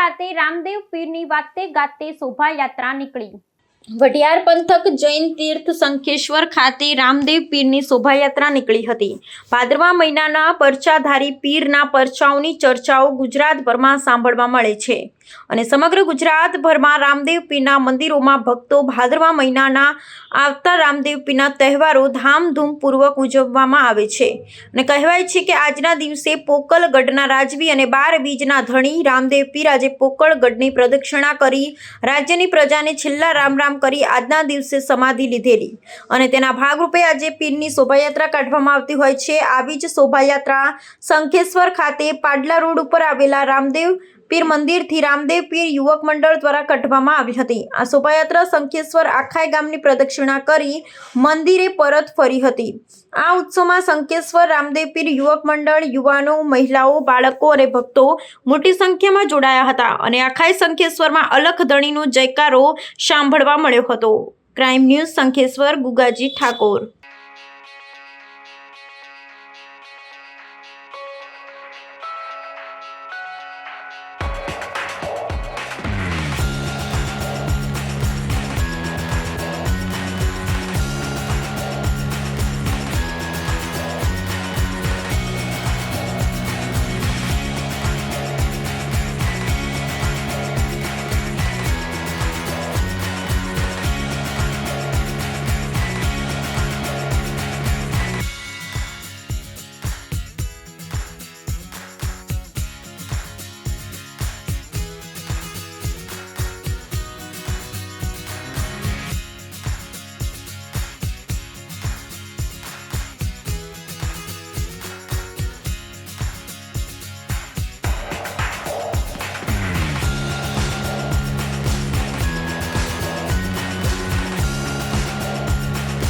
ખાતે રામદેવ પીરની વાતે ગાતે શોભાયાત્રા નીકળી. વઢિયાર પંથક જૈન તીર્થ શંખેશ્વર ખાતે રામદેવ પીરની શોભાયાત્રા નીકળી હતી. ભાદરવા મહિનાના પરચાધારી પીરના પરચાઓની ચર્ચાઓ ગુજરાતભરમાં સાંભળવા મળે છે. અને સમગ્ર ગુજરાતભરમાં રામદેવ પીરના મંદિરોમાં ભક્તો ભાદરવા મહિનાના આવતા રામદેવ પીરના તહેવારો ધામધૂમપૂર્વક ઉજવવામાં આવે છે. અને કહેવાય છે કે આજના દિવસે પોકલગઢના રાજવી અને બાર બીજના ધણી રામદેવ પીર આજે પોકળગઢની પ્રદક્ષિણા કરી રાજ્યની પ્રજાને છેલ્લા રામ રામ કરી આજના દિવસે સમાધિ લીધેલી. અને તેના ભાગરૂપે આજે પીરની શોભાયાત્રા કાઢવામાં આવતી હોય છે. આવી જ શોભાયાત્રા શંખેશ્વર ખાતે પાડલા રોડ ઉપર આવેલા રામદેવ પીર મંદિરથી રામદેવ પીર યુવક મંડળ દ્વારા કાઢવામાં આવી હતી. આ શોભાયાત્રા શંખેશ્વર આખાય ગામની પ્રદક્ષિણા કરી મંદિરે પરત ફરી હતી. આ ઉત્સવમાં શંખેશ્વર, રામદેવ પીર યુવક મંડળ, યુવાનો, મહિલાઓ, બાળકો અને ભક્તો મોટી સંખ્યામાં જોડાયા હતા અને આખાય શંખેશ્વરમાં અલખ ધણીનો જયકારો સાંભળવા મળ્યો હતો. Crime news Shankheshwar, Gugaji Thakor.